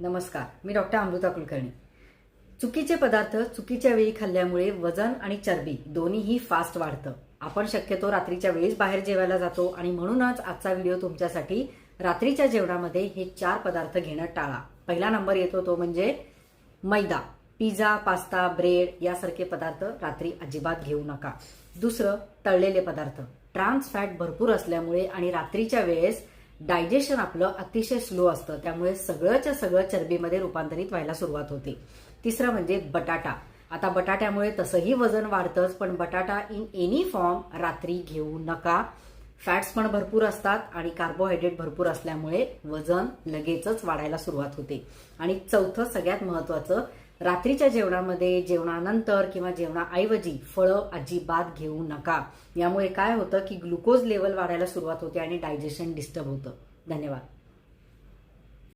नमस्कार मी डॉक्टर अमृता कुलकर्णी. चुकीचे पदार्थ चुकीच्या वेळी खाल्ल्यामुळे वजन आणि चरबी दोन्हीही फास्ट वाढतं. आपण शक्यतो रात्रीच्या वेळेस बाहेर जेवायला जातो आणि म्हणूनच आजचा व्हिडिओ तुमच्यासाठी रात्रीच्या जेवणामध्ये हे चार पदार्थ घेणं टाळा. पहिला नंबर येतो तो म्हणजे मैदा पिझ्झा पास्ता ब्रेड यासारखे पदार्थ रात्री अजिबात घेऊ नका. दुसरं तळलेले पदार्थ. ट्रान्स फॅट भरपूर असल्यामुळे आणि रात्रीच्या वेळेस डायजेशन आपलं अतिशय स्लो असतं त्यामुळे सगळंच्या सगळं चरबीमध्ये रूपांतरित व्हायला सुरुवात होते. तिसरं म्हणजे बटाटा. आता बटाट्यामुळे तसंही वजन वाढतंच पण बटाटा इन एनी फॉर्म रात्री घेऊ नका. फॅट्स पण भरपूर असतात आणि कार्बोहायड्रेट भरपूर असल्यामुळे वजन लगेचच वाढायला सुरुवात होते. आणि चौथं सगळ्यात महत्वाचं रात्रीच्या जेवणामध्ये जेवणानंतर किंवा जेवणाऐवजी फळं अजिबात घेऊ नका. यामुळे काय होतं की ग्लुकोज लेवल वाढायला सुरुवात होते आणि डायजेशन डिस्टर्ब होतं. धन्यवाद.